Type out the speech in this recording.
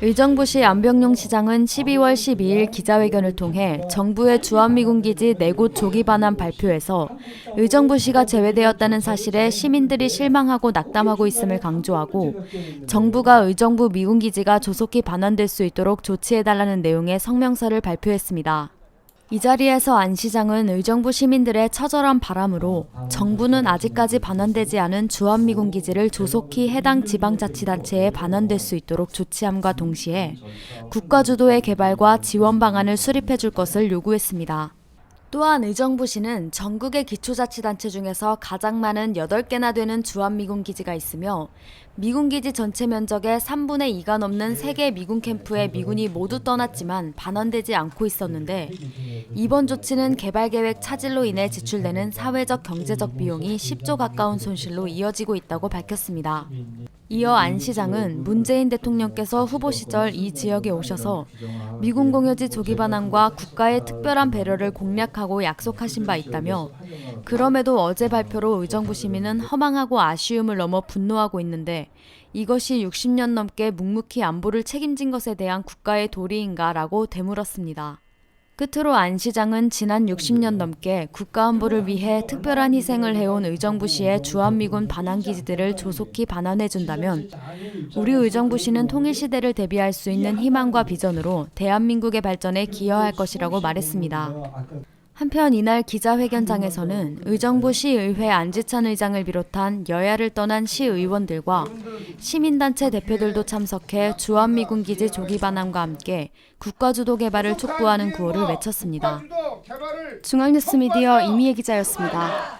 의정부시 안병용 시장은 12월 12일 기자회견을 통해 정부의 주한미군 기지 네곳 조기 반환 발표에서 의정부시가 제외되었다는 사실에 시민들이 실망하고 낙담하고 있음을 강조하고 정부가 의정부 미군 기지가 조속히 반환될 수 있도록 조치해달라는 내용의 성명서를 발표했습니다. 이 자리에서 안 시장은 의정부 시민들의 처절한 바람으로 정부는 아직까지 반환되지 않은 주한미군 기지를 조속히 해당 지방자치단체에 반환될 수 있도록 조치함과 동시에 국가 주도의 개발과 지원 방안을 수립해 줄 것을 요구했습니다. 또한 의정부시는 전국의 기초자치단체 중에서 가장 많은 8개나 되는 주한미군 기지가 있으며 미군 기지 전체 면적의 3분의 2가 넘는 3개 미군 캠프에 미군이 모두 떠났지만 반환되지 않고 있었는데 이번 조치는 개발 계획 차질로 인해 지출되는 사회적 경제적 비용이 10조 가까운 손실로 이어지고 있다고 밝혔습니다. 이어 안 시장은 문재인 대통령께서 후보 시절 이 지역에 오셔서 미군 공여지 조기 반환과 국가의 특별한 배려를 공략하고 약속하신 바 있다며 그럼에도 어제 발표로 의정부 시민은 허망하고 아쉬움을 넘어 분노하고 있는데 이것이 60년 넘게 묵묵히 안보를 책임진 것에 대한 국가의 도리인가라고 되물었습니다. 끝으로 안 시장은 지난 60년 넘게 국가 안보를 위해 특별한 희생을 해온 의정부시의 주한미군 반환기지들을 조속히 반환해준다면 우리 의정부시는 통일시대를 대비할 수 있는 희망과 비전으로 대한민국의 발전에 기여할 것이라고 말했습니다. 한편 이날 기자회견장에서는 의정부 시의회 안지찬 의장을 비롯한 여야를 떠난 시의원들과 시민단체 대표들도 참석해 주한미군 기지 조기 반환과 함께 국가주도 개발을 촉구하는 구호를 외쳤습니다. 중앙뉴스 미디어 이미혜 기자였습니다.